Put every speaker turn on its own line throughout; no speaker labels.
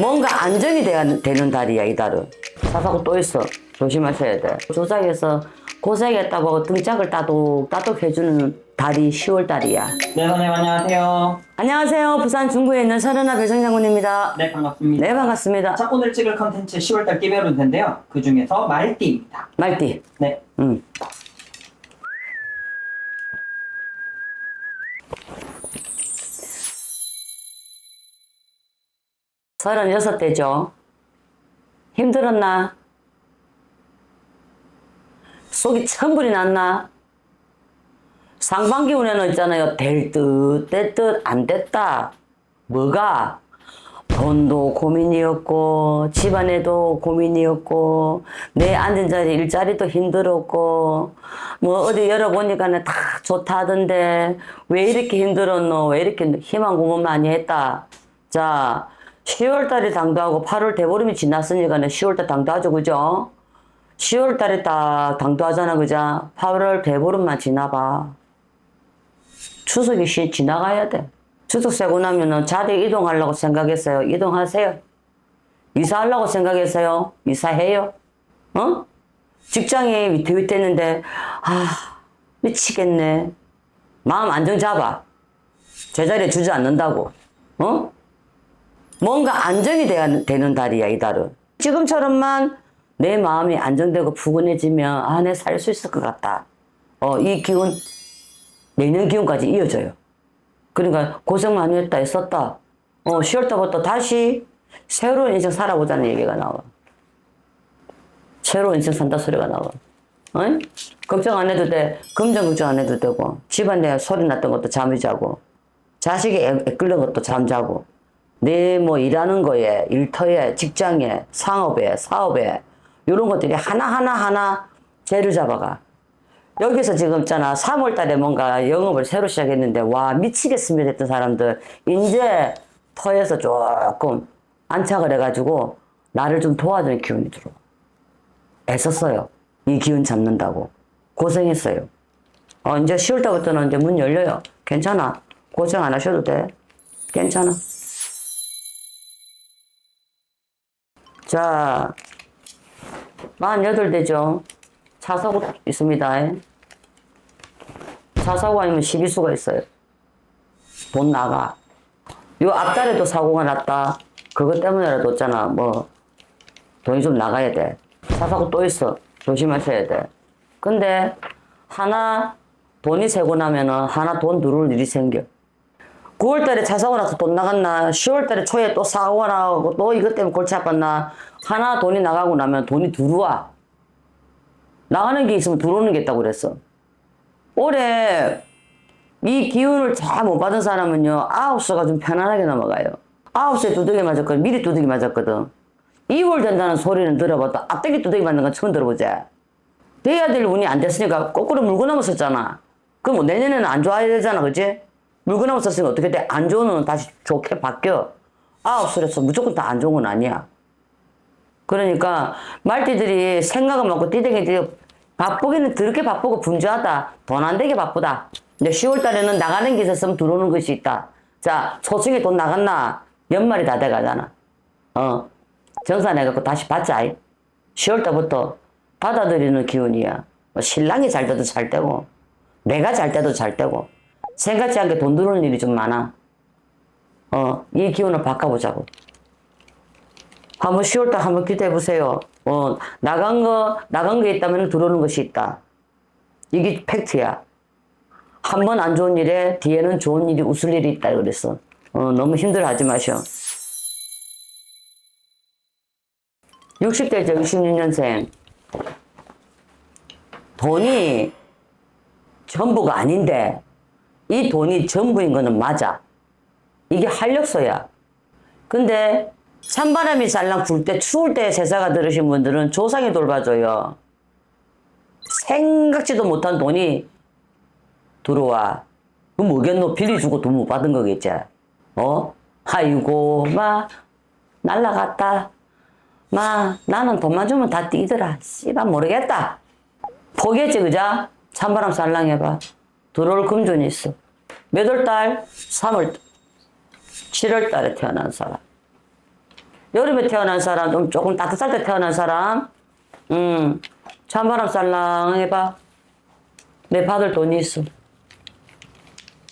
뭔가 안정이 돼야 되는 달이야 이 달은 사사고 또 있어 조심하셔야 돼 조상에서 고생했다고 등짝을 따독 따독 해주는 달이 10월 달이야
네, 선생님 안녕하세요.
안녕하세요 부산 중구에 있는 설은아 배성장군입니다
네, 반갑습니다.
네 반갑습니다
자, 오늘 찍을 컨텐츠 10월달 끼베로인데요. 그 중에서 말띠입니다.
말띠
네,
응. 서른여섯 대죠. 힘들었나? 속이 천불이 났나? 상반기 운에는 있잖아요. 될 듯, 될 듯, 안 됐다. 뭐가? 돈도 고민이었고, 집안에도 고민이었고, 내 앉은 자리, 일자리도 힘들었고, 뭐 어디 열어보니까는 다 좋다 하던데, 왜 이렇게 힘들었노? 왜 이렇게 희망 고문 많이 했다? 자, 10월 달에 당도하고 8월 대보름이 지났으니까는 10월 달 당도하죠, 그죠? 10월 달에 딱 당도하잖아, 그죠? 8월 대보름만 지나봐. 추석이 시 지나가야 돼. 추석 세고 나면은 자대 이동하려고 생각했어요. 이동하세요. 이사하려고 생각했어요. 이사해요. 어? 직장이 위태위태했는데, 아, 미치겠네. 마음 안정 잡아. 제자리에 주지 않는다고. 어? 뭔가 안정이 돼야 되는 달이야, 이 달은. 지금처럼만 내 마음이 안정되고 푸근해지면, 아, 내 살 수 있을 것 같다. 어, 이 기운, 내년 기운까지 이어져요. 그러니까 고생 많이 했다, 했었다. 어, 10월달부터 다시 새로운 인생 살아보자는 얘기가 나와. 새로운 인생 산다 소리가 나와. 어? 걱정 안 해도 돼. 금전 걱정 안 해도 되고. 집안에 소리 났던 것도 잠이 자고. 자식이 애- 애끌는 것도 잠자고. 내 뭐 일하는 거에, 일터에, 직장에, 상업에, 사업에, 이런 것들이 하나하나 하나 죄를 잡아가. 여기서 지금 있잖아. 3월 달에 뭔가 영업을 새로 시작했는데, 와, 미치겠습니다 했던 사람들, 이제 터에서 조금 안착을 해가지고, 나를 좀 도와주는 기운이 들어. 애썼어요. 이 기운 잡는다고. 고생했어요. 어, 이제 10월 달부터는 이제 문 열려요. 괜찮아. 고생 안 하셔도 돼. 괜찮아. 자, 48대죠. 차사고 있습니다. 차사고 아니면 시비수가 있어요. 돈 나가. 요 앞달에도 사고가 났다. 그것 때문에라도 있잖아. 뭐, 돈이 좀 나가야 돼. 차사고 또 있어. 조심하셔야 돼. 근데, 하나, 돈이 세고 나면은 하나 돈 들어올 일이 생겨. 9월 달에 차 사고 나서 돈 나갔나, 10월 달에 초에 또 사고가 나고, 또 이것 때문에 골치 아팠나, 하나 돈이 나가고 나면 돈이 들어와. 나가는 게 있으면 들어오는 게 있다고 그랬어. 올해 이 기운을 잘 못 받은 사람은요, 아홉 수가 좀 편안하게 넘어가요. 아홉 수에 두들겨 맞았거든, 미리 두들겨 맞았거든. 2월 된다는 소리는 들어봐도 앞대기 두들겨 맞는 건 처음 들어보지. 돼야 될 운이 안 됐으니까 거꾸로 물고 넘었었잖아. 그럼 뭐 내년에는 안 좋아야 되잖아, 그지? 물고 넘었었으니까 어떻게 돼? 안 좋은 운은 다시 좋게 바뀌어. 아홉 수에서 무조건 다 안 좋은 건 아니야. 그러니까 말띠들이 생각은 많고 띠댕이들이 바쁘기는 더럽게 바쁘고 분주하다. 돈 안 되게 바쁘다. 근데 10월 달에는 나가는 게 있었으면 들어오는 것이 있다. 자, 초중에 돈 나갔나? 연말이 다 돼가잖아. 어. 정산해갖고 다시 받자. 10월 달부터 받아들이는 기운이야. 뭐 신랑이 잘 때도 잘 되고, 내가 잘 때도 잘 되고, 생각지 않게 돈 들어오는 일이 좀 많아. 어, 이 기운을 바꿔보자고. 한번 10월달 한번 기대해 보세요. 어, 나간 거, 나간 게 있다면 들어오는 것이 있다. 이게 팩트야. 한 번 안 좋은 일에 뒤에는 좋은 일이 웃을 일이 있다 그랬어. 어, 너무 힘들어 하지 마셔. 60대죠, 66년생. 돈이 전부가 아닌데, 이 돈이 전부인 거는 맞아. 이게 활력소야. 근데 찬바람이 살랑 불 때 추울 때 제사가 들으신 분들은 조상이 돌봐줘요. 생각지도 못한 돈이 들어와. 그럼 뭐겠노? 빌리 주고 돈 못 받은 거겠지. 어? 아이고, 마, 날라갔다. 마, 나는 돈만 주면 다 뛰더라. 씨발, 모르겠다. 포기했지, 그자? 찬바람 살랑 해봐. 들어올 금전이 있어. 몇 월 달? 3월, 7월 달에 태어난 사람. 여름에 태어난 사람, 좀 조금 따뜻할 때 태어난 사람, 음, 찬바람 쌀랑 해봐. 내 받을 돈이 있어.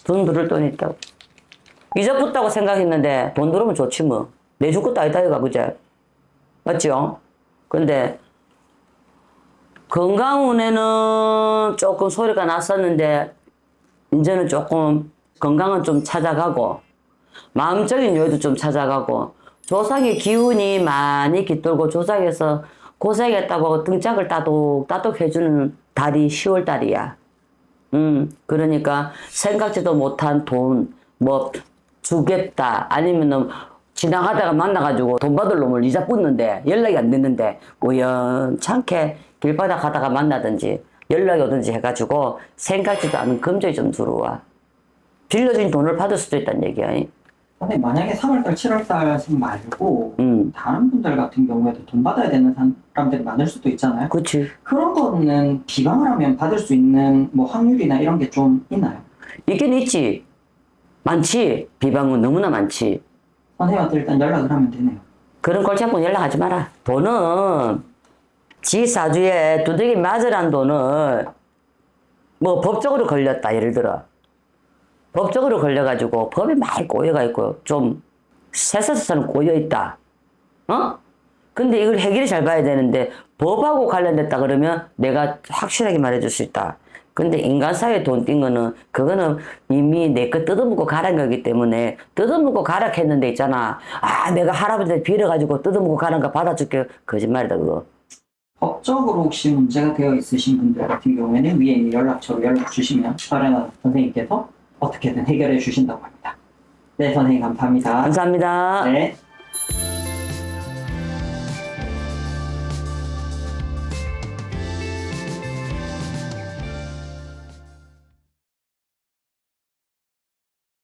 돈 들을 돈이 있다고. 잊어붙다고 생각했는데 돈 들으면 좋지 뭐. 내줄 것도 아니다 이가 그제. 맞죠? 근데 건강운에는 조금 소리가 났었는데 이제는 조금 건강은 좀 찾아가고 마음적인 여유도 좀 찾아가고 조상의 기운이 많이 깃들고 조상에서 고생했다고 등짝을 따독 따독 해주는 달이 10월 달이야. 음, 그러니까 생각지도 못한 돈, 뭐, 주겠다. 아니면은 지나가다가 만나가지고 돈 받을 놈을 이자 붓는데 연락이 안 됐는데 우연찮게 길바닥 가다가 만나든지 연락이 오든지 해가지고 생각지도 않은 금전이 좀 들어와. 빌려준 돈을 받을 수도 있다는 얘기야.
근데 만약에 3월달, 7월달 말고
음,
다른 분들 같은 경우에도 돈 받아야 되는 사람들이 많을 수도 있잖아요.
그치.
그런 거는 비방을 하면 받을 수 있는 뭐 확률이나 이런 게 좀 있나요?
있긴 있지. 많지. 비방은 너무나 많지.
선생님한테 일단 연락을 하면 되네요.
그런 꼴 잡고 연락하지 마라. 돈은 지 사주에 두들기 맞으란 돈을 뭐 법적으로 걸렸다 예를 들어 법적으로 걸려가지고 법이 많이 꼬여가 있고 좀 세세서는 꼬여 있다. 어? 근데 이걸 해결이 잘 봐야 되는데 법하고 관련됐다 그러면 내가 확실하게 말해줄 수 있다. 근데 인간 사회에 돈 띈 거는 그거는 이미 내 거 뜯어먹고 가란 거기 때문에 뜯어먹고 가라 했는데 있잖아. 아 내가 할아버지한테 빌어가지고 뜯어먹고 가는 거 받아줄게. 거짓말이다 그거.
법적으로 혹시 문제가 되어 있으신 분들 같은 경우에는 위에 있는 연락처로 연락 주시면 설현아 선생님께서 어떻게든 해결해 주신다고 합니다. 네, 선생님 감사합니다.
감사합니다.
네.